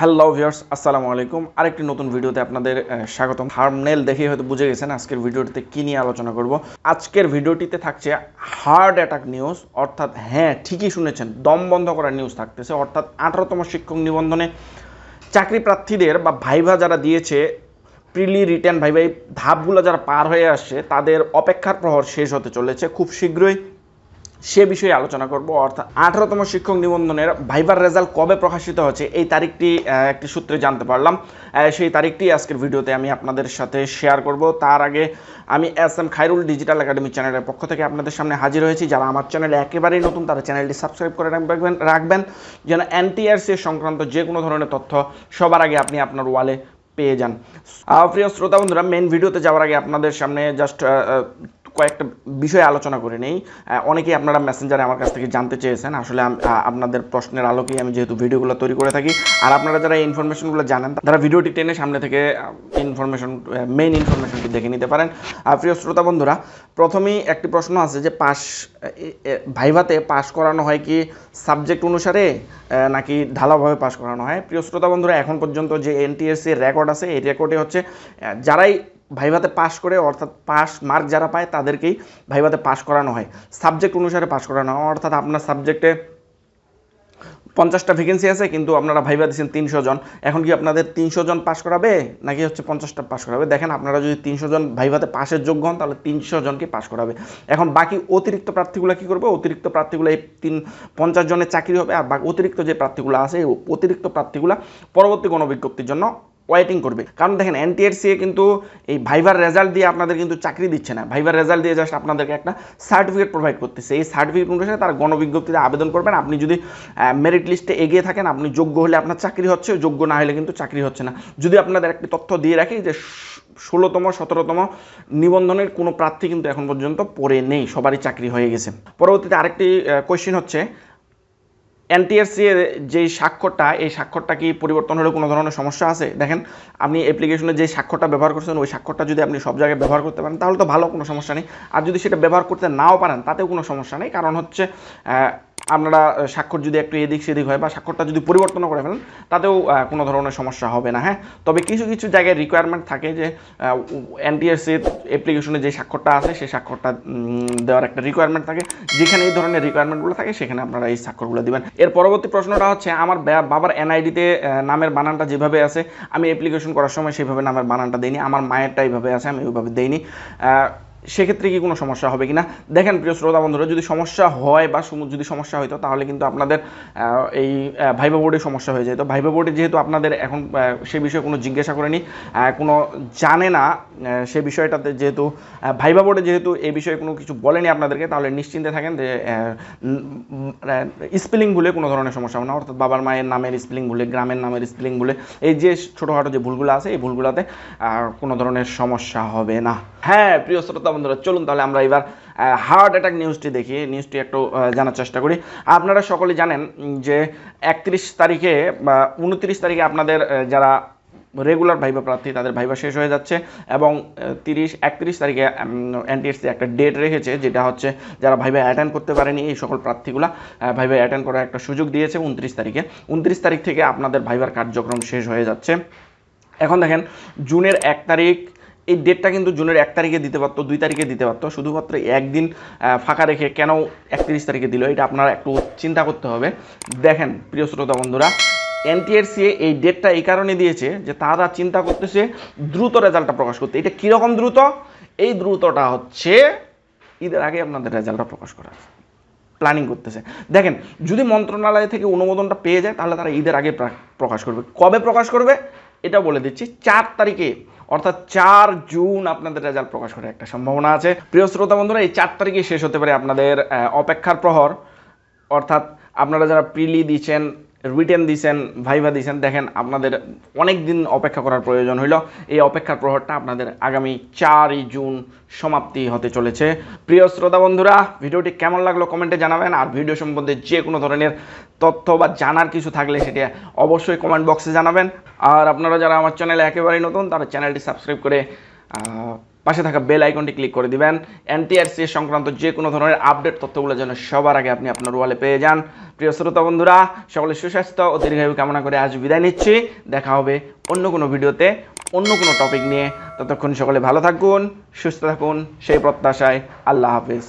Hello viewers আসসালামু আলাইকুম আরেকটি নতুন ভিডিওতে আপনাদের স্বাগতম। থার্মনেল দেখে হয়তো বুঝে গেছেন আজকের ভিডিওটিতে কী নিয়ে আলোচনা করব। আজকের ভিডিওটিতে থাকছে হার্ট অ্যাটাক নিউজ অর্থাৎ হ্যাঁ ঠিকই শুনেছেন, দম বন্ধ করার নিউজ থাকতেছে, অর্থাৎ আঠারোতম শিক্ষক নিবন্ধনে চাকরি প্রার্থীদের বা ভাইভা যারা দিয়েছে, প্রিলি রিটার্ন ভাইভা, এই ধাপগুলো যারা পার হয়ে আসছে, তাদের অপেক্ষার প্রহর শেষ হতে চলেছে। খুব শীঘ্রই সে বিষয়ে আলোচনা করব। অর্থাৎ আঠারোতম শিক্ষক নিবন্ধনের ভাইবার রেজাল্ট কবে প্রকাশিত হচ্ছে এই তারিখটি একটি সূত্রে জানতে পারলাম। সেই তারিখটি আজকের ভিডিওতে আমি আপনাদের সাথে শেয়ার করব। তার আগে আমি S M Khairul digital academy চ্যানেলের পক্ষ থেকে আপনাদের সামনে হাজির হয়েছি। যারা আমার চ্যানেলে একেবারেই নতুন, তারা চ্যানেলটি সাবস্ক্রাইব করে রাখবেন রাখবেন। যেন এনটিআরসি সংক্রান্ত যে কোনো ধরনের তথ্য সবার আগে আপনি আপনার ওয়ালে পেয়ে যান। প্রিয় শ্রোতা বন্ধুরা মেন ভিডিওতে যাওয়ার আগে আপনাদের সামনে জাস্ট কয়েকটা বিষয়ে আলোচনা করে নেই। অনেকেই আপনারা মেসেঞ্জারে আমার কাছ থেকে জানতে চেয়েছেন। আসলে আপনাদের প্রশ্নের আলোকেই আমি যেহেতু ভিডিওগুলো তৈরি করে থাকি। আর আপনারা যারা এই ইনফরমেশনগুলো জানেন, তারা ভিডিওটি টেনে সামনে থেকে ইনফরমেশন মেইন ইনফরমেশনটি দেখে নিতে পারেন। আর প্রিয় শ্রোতা বন্ধুরা, প্রথমেই একটি প্রশ্ন আছে যে পাস ভাইভাতে পাস করানো হয় কি সাবজেক্ট অনুসারে নাকি ঢালাভাবে পাস করানো হয়? প্রিয় শ্রোতা বন্ধুরা, এখন পর্যন্ত যে এনটিএসসি রেকর্ড আছে, এই রেকর্ডে হচ্ছে যারাই ভাইভাতে পাস করে, অর্থাৎ পাস মার্ক যারা পায় তাদেরকেই ভাইভাতে পাস করানো হয়। সাবজেক্ট অনুসারে পাস করানো হয়। অর্থাৎ আপনার সাবজেক্টে পঞ্চাশটা ভ্যাকেন্সি আছে, কিন্তু আপনারা ভাইবা দিচ্ছেন তিনশো জন। এখন কি আপনাদের তিনশো জন পাস করাবে, নাকি হচ্ছে পঞ্চাশটা পাস করাবে? দেখেন, আপনারা যদি তিনশো জন ভাইভাতে পাশের যোগ্য হন, তাহলে তিনশো জনকে পাস করাবে। এখন বাকি অতিরিক্ত প্রার্থীগুলো কি করবে? অতিরিক্ত প্রার্থীগুলো এই তিন, পঞ্চাশ জনের চাকরি হবে, আর অতিরিক্ত যে প্রার্থীগুলো আছে অতিরিক্ত প্রার্থীগুলো পরবর্তী কোনো বিজ্ঞপ্তির জন্য ওয়েটিং করবে। কারণ দেখেন এনটিএরসি কিন্তু এই ভাইভার রেজাল্ট দিয়ে আপনাদের কিন্তু চাকরি দিচ্ছে না। ভাইভার রেজাল্ট দিয়ে জাস্ট আপনাদেরকে একটা সার্টিফিকেট প্রোভাইড করতেছে। এই সার্টিফিকেট অনুসারে তারা গণবিজ্ঞপ্তিতে আবেদন করবেন। আপনি যদি মেরিট লিস্টে এগিয়ে থাকেন, আপনি যোগ্য হলে আপনার চাকরি হচ্ছে, যোগ্য না হলে কিন্তু চাকরি হচ্ছে না। যদি আপনাদের একটি তথ্য দিয়ে রাখি যে ষোলোতম, সতেরোতম নিবন্ধনের কোনো প্রার্থী কিন্তু এখন পর্যন্ত পড়ে নেই, সবারই চাকরি হয়ে গেছে। পরবর্তীতে আরেকটি কোয়েশ্চেন হচ্ছে এনটিএসসি এর যে স্বাক্ষরটা, এই স্বাক্ষরটা কি পরিবর্তন হলে কোনো ধরনের সমস্যা আছে? দেখেন, আপনি অ্যাপ্লিকেশনে যে স্বাক্ষরটা ব্যবহার করছেন, ওই স্বাক্ষরটা যদি আপনি সব জায়গায় ব্যবহার করতে পারেন, তাহলে তো ভালো, কোনো সমস্যা নেই। আর যদি সেটা ব্যবহার করতে নাও পারেন, তাতেও কোনো সমস্যা নেই। কারণ হচ্ছে আপনারা স্বাক্ষর যদি একটু এদিক সেদিক হয় বা স্বাক্ষরটা যদি পরিবর্তন করে ফেলেন, তাতেও কোনো ধরনের সমস্যা হবে না হ্যাঁ? তবে কিছু কিছু জায়গায় রিকোয়ারমেন্ট থাকে যে এনটিএসসির অ্যাপ্লিকেশনে যে স্বাক্ষরটা আছে, সেই স্বাক্ষরটা দেওয়ার একটা রিকোয়ারমেন্ট থাকে। যেখানে এই ধরনের রিকোয়ারমেন্টগুলো থাকে, সেখানে আপনারা এই স্বাক্ষরগুলো দিবেন। এর পরবর্তী প্রশ্নটা হচ্ছে, আমার বাবার এনআইডিতে নামের বানানটা যেভাবে আছে, আমি অ্যাপ্লিকেশন করার সময় সেভাবে নামের বানানটা দিইনি, আমার মায়েরটা এইভাবে আছে, আমি ওইভাবে দিইনি। সেক্ষেত্রে কি কোনো সমস্যা হবে কিনা? দেখেন প্রিয় শ্রোতা বন্ধুরা, যদি সমস্যা হয় বা যদি সমস্যা হইতো, তাহলে কিন্তু আপনাদের এই ভাইবা বোর্ডে সমস্যা হয়ে যেত। ভাইবা বোর্ডে যেহেতু আপনাদের এখন সে বিষয়ে কোনো জিজ্ঞাসা করেনি কোনো জানে না সে বিষয়টাতে যেহেতু ভাইবা বোর্ডে যেহেতু এই বিষয়ে কোনো কিছু বলেনি আপনাদেরকে, তাহলে নিশ্চিন্তে থাকেন যে স্পেলিং ভুলে কোনো ধরনের সমস্যা হবে না। অর্থাৎ বাবার মায়ের নামের স্পেলিং ভুলে, গ্রামের নামের স্পেলিং ভুলে, এই যে ছোটোখাটো যে ভুলগুলো আছে, এই ভুলগুলোতে কোনো ধরনের সমস্যা হবে না। হ্যাঁ প্রিয় শ্রোতা বন্ধুরা, চলুন তাহলে আমরা এবার হার্ট অ্যাটাক নিউজটি দেখি। নিউজটি একটু জানার চেষ্টা করি। আপনারা সকলে জানেন যে একত্রিশ তারিখে বা উনত্রিশ তারিখে আপনাদের যারা রেগুলার ভাইবা প্রার্থী, তাদের ভাইবা শেষ হয়ে যাচ্ছে এবং তিরিশ, একত্রিশ তারিখে এনটিএসসি একটা ডেট রেখেছে, যেটা হচ্ছে যারা ভাইবা অ্যাটেন্ড করতে পারেনি, এই সকল প্রার্থীগুলা ভাইবা অ্যাটেন্ড করার একটা সুযোগ দিয়েছে উনত্রিশ তারিখে। উনত্রিশ তারিখ থেকে আপনাদের ভাইবার কার্যক্রম শেষ হয়ে যাচ্ছে। এখন দেখেন, জুনের এক তারিখ এই ডেটটা কিন্তু জুনের এক তারিখে দিতে পারতো, দুই তারিখে দিতে পারতো। শুধুমাত্র একদিন ফাঁকা রেখে কেন একত্রিশ তারিখে দিল, এটা আপনারা একটু চিন্তা করতে হবে। দেখেন, প্রিয় শ্রোতা বন্ধুরা এনটিএরসি এই ডেটটা এই কারণে দিয়েছে যে তারা চিন্তা করতেছে দ্রুত রেজাল্টটা প্রকাশ করতে। এটা কীরকম দ্রুত? এই দ্রুতটা হচ্ছে, ঈদের আগে আপনাদের রেজাল্টটা প্রকাশ করা প্ল্যানিং করতেছে। দেখেন, যদি মন্ত্রণালয় থেকে অনুমোদনটা পেয়ে যায়, তাহলে তারা ঈদের আগে প্রা- প্রকাশ করবে। কবে প্রকাশ করবে? এটা বলে দিচ্ছি, চার তারিখে, অর্থাৎ চার জুন আপনাদের রেজাল্ট প্রকাশ করার একটা সম্ভাবনা আছে। প্রিয় শ্রোতা বন্ধুরা, এই চার তারিখে শেষ হতে পারে আপনাদের অপেক্ষার প্রহর। অর্থাৎ আপনারা যারা প্রিলি দিচ্ছেন রিটেন দিছেন ভাইভা দিছেন। দেখেন, আপনাদের অনেক দিন অপেক্ষা করার প্রয়োজন হইল। এই অপেক্ষার প্রহরটা আপনাদের আগামী চারই জুন সমাপ্তি হতে চলেছে। প্রিয় শ্রোতা বন্ধুরা, ভিডিওটি কেমন লাগল কমেন্টে জানাবেন। আর ভিডিও সম্বন্ধে যে কোনো ধরনের তথ্য বা জানার কিছু থাকলে সেটা অবশ্যই কমেন্ট বক্সে জানাবেন। আর আপনারা যারা আমার চ্যানেলে একেবারেই নতুন, তারা চ্যানেলটি সাবস্ক্রাইব করে পাশে থাকা বেল আইকনটি ক্লিক করে দিবেন। এনটিআরসি সংক্রান্ত যে কোনো ধরনের আপডেট তথ্যগুলো যেন সবার আগে আপনি আপনার ওয়ালে পেয়ে যান। প্রিয় শ্রোতা বন্ধুরা, সকলে সুস্বাস্থ্য ও দীর্ঘায়ু কামনা করে আজ বিদায় নিচ্ছি। দেখা হবে অন্য কোনো ভিডিওতে অন্য কোনো টপিক নিয়ে। ততক্ষণ সকলে ভালো থাকুন, সুস্থ থাকুন, সেই প্রত্যাশায় আল্লাহ হাফিজ।